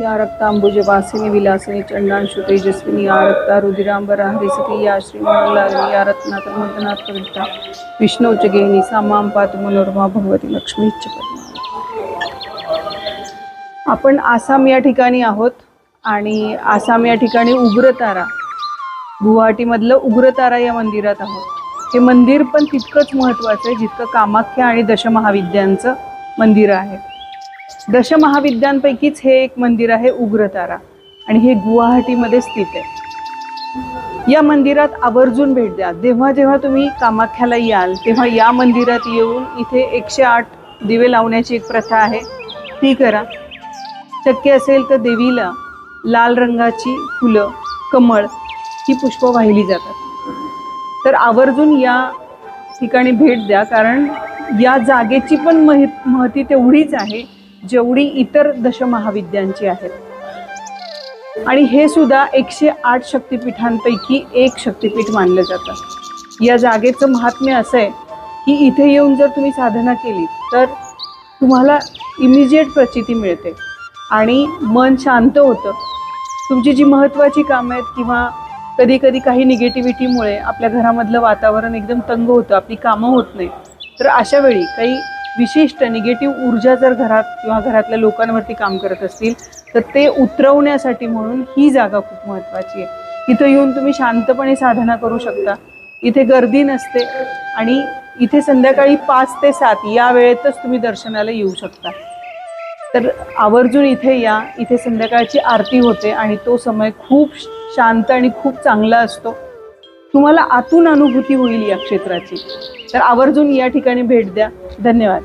या रक्तांबुज वासिनी विलासिनी चंडांशु तेजस्विनी या रक्ता रुधिरांबरा हरिसती या श्रीमंगलाग्नी या रत्नाथ मदनाथ कविता विष्णूच गेनी सामां पात मनोरमा भगवती लक्ष्मीच आपण आसाम या ठिकाणी आहोत आणि आसाम या ठिकाणी उग्रतारा गुवाहाटीमधलं उग्रतारा या मंदिरात आहोत. हे मंदिर पण तितकंच महत्त्वाचं आहे जितकं कामाख्या आणि दशमहाविद्यांचं मंदिर आहे. दशमहाविद्यांपैकीच हे एक मंदिर आहे उग्रतारा. आणि हे गुवाहाटीमध्ये स्थित आहे. या मंदिरात आवर्जून भेट द्या. जेव्हा जेव्हा तुम्ही कामाख्याला याल तेव्हा या मंदिरात येऊन इथे एकशे आठ दिवे लावण्याची एक प्रथा आहे. ती करा. शक्य असेल तर देवीला लाल रंगाची फुलं कमळ ही पुष्प वाहिली जातात. तर आवर्जून या ठिकाणी भेट द्या कारण या जागेची पण मह महती तेवढीच आहे. जेवढी इतर दशमहाविद्यांची आहेत. आणि हे सुद्धा एकशे आठ शक्तिपीठांपैकी एक शक्तिपीठ मानलं जातं. या जागेचं महात्म्य असं आहे की इथे येऊन जर तुम्ही साधना केली तर तुम्हाला इमिजिएट प्रचिती मिळते. आणि मन शांत होतं. तुमची जी महत्त्वाची कामं आहेत किंवा कधी कधी काही निगेटिव्हिटीमुळे आपल्या घरामधलं वातावरण एकदम तंग होतं आपली कामं होत नाही तर अशा वेळी काही विशिष्ट निगेटिव्ह ऊर्जा जर घरात किंवा घरातल्या लोकांवरती काम करत असतील तर ते उतरवण्यासाठी म्हणून ही जागा खूप महत्त्वाची आहे. इथं येऊन तुम्ही शांतपणे साधना करू शकता. इथे गर्दी नसते आणि इथे संध्याकाळी पाच ते सात या वेळेतच तुम्ही दर्शनाला येऊ शकता. तर आवर्जून इथे या. इथे संध्याकाळची आरती होते आणि तो समय खूप शांत आणि खूप चांगला असतो. तुम्हाला आतून अनुभूती होईल या क्षेत्राची. तर आवर्जून या ठिकाणी भेट द्या. धन्यवाद.